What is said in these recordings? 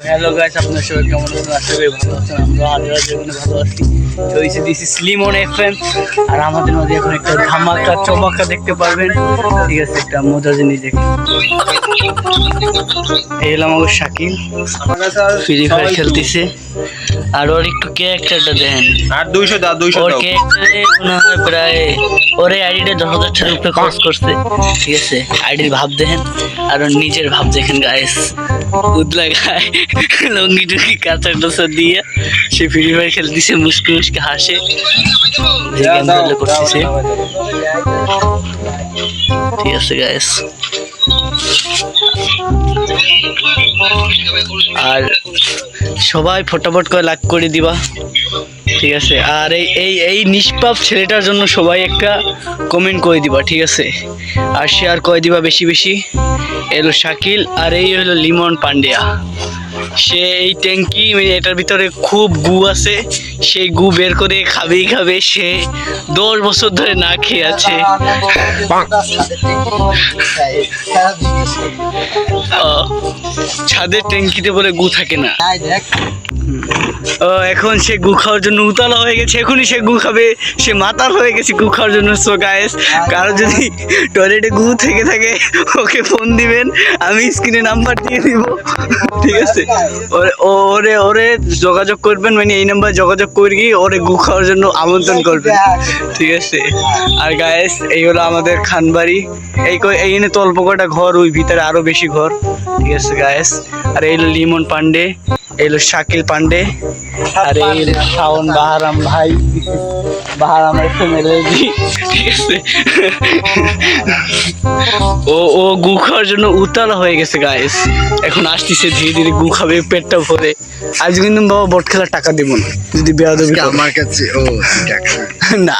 Hello guys আপনার সবাই কেমন আছেন? আশা করি ভালো আছেন আমরা আলিরা জীবনে ভালো আছি। চলছে দিস স্লিমন এফএম আর আমাদের মধ্যে এখন একটা ধামাকা চমাকা দেখতে পারবেন। ঠিক আছে একটা মজার জিনিস দেখে। এই হলো আমার শাকিল। ফ্রি ফায়ার খেলতেছে। আর ওর একটু ক্যারেক্টারটা দেন। আর দুইশো দাও দুইশো ওর ক্যারেক্টারে মনে হয় প্রায় ওর এই আইডিটা দশ হাজার উপরে খরচ করছে। ঠিক আছে আইডির ভাব দেখেন। আর ওর নিজের ভাব দেখেন গায়েস উদলা গায়ে লঙ্গি টুঙ্গি কাঁচা টাচা দিয়ে সে ফ্রি ফায়ার খেলতেছে মুসকি মুসকি হাসে। যে করতেছে। ঠিক আছে গায়েস আর সবাই ফটাফট করে লাইক করে দিবা। ঠিক আছে? আর এই এই এই নিষ্পাপ ছেলেটার জন্য সবাই একটা কমেন্ট করে দিবা, ঠিক আছে? আর শেয়ার করে দিবা বেশি বেশি। এলো শাকিল, আর এই হলো লিমন পান্ডিয়া। সে এই ট্যাঙ্কি মানে এটার ভিতরে খুব গু আছে। সেই গু বের করে খাবেই খাবে। সে দশ বছর ধরে না খেয়ে আছে। ছাদের ট্যাঙ্কিতে বলে গু থাকে না। ও, এখন সে গু খাওয়ার জন্য উতালা হয়ে গেছে, এখনই সে গু খাবে। সে মাতাল হয়ে গেছে গু খাওয়ার জন্য। সো গায়েস কারও যদি টয়লেটে গু থেকে থাকে, ওকে ফোন দিবেন, আমি স্ক্রিনে নাম্বার দিয়ে দিব। ঠিক আছে? ওরে ওরে ওরে যোগাযোগ করবেন মানে এই নাম্বার যোগাযোগ করে ওরে গু খাওয়ার জন্য আমন্ত্রণ করবেন। ঠিক আছে? আর গায়েস এই হলো আমাদের খানবাড়ি। এই এইখানে তো অল্প কটা ঘর, ওই ভিতরে আরও বেশি ঘর। ঠিক আছে গায়েস আর এই লিমন পান্ডে। এই হলো শাকিল পান্ডে আর এই শাওন বাহারাম ভাই। বাহারাম এফএমএলএ ঠিক আছে। ও ও গু খাওয়ার জন্য উতালা হয়ে গেছে গায়েস এখন আসতেছে ধীরে ধীরে গু খাবে পেটটা ভরে। আজ কিন্তু বাবা বট খেলার টাকা দিব না। যদি বেয়াদবি করে। আমার কাছে ও টাকা না।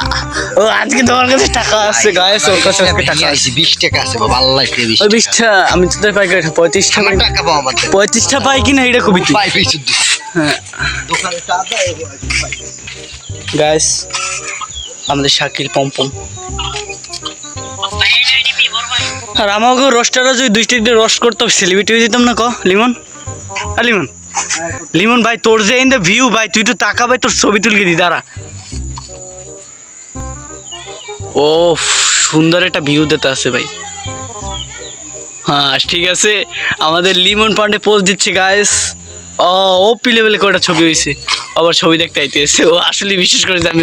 ও আজকে তোমার কাছে টাকা আসছে গায়েস ওর কাছে আজকে টাকা আসছে আছে। বিশ টাকা আছে বাবা আল্লাহ কে বিশ ওই বিশটা আমি তো তাই পাই পঁয়ত্রিশটা আমার পাই টাকা পাওয়া বাদ পঁয়ত্রিশটা পাই কিনা এটা খুবই পাই হ্যাঁ। গাইস আমাদের শাকিল পম্পম। আর আমাকে রোস্টাররা যদি দুই স্টিক রোস্ট করতো সেলিব্রিটি হয়ে যেতাম না ক? লিমন? আর লিমন? লিমন ভাই তোর যে ইন দ্য ভিউ ভাই তুই তো ভাই তোর ছবি তুলকে দি দাঁড়া। ও সুন্দর একটা ভিউ দিতে আছে ভাই। হ্যাঁ ঠিক আছে। আমাদের লিমন পান্ডে পোস্ট দিচ্ছে গাইস ও ও লেভেলে কয়টা ছবি হয়েছে আবার ছবি দেখতে আইতেছে ও, আসলে বিশেষ করে আমি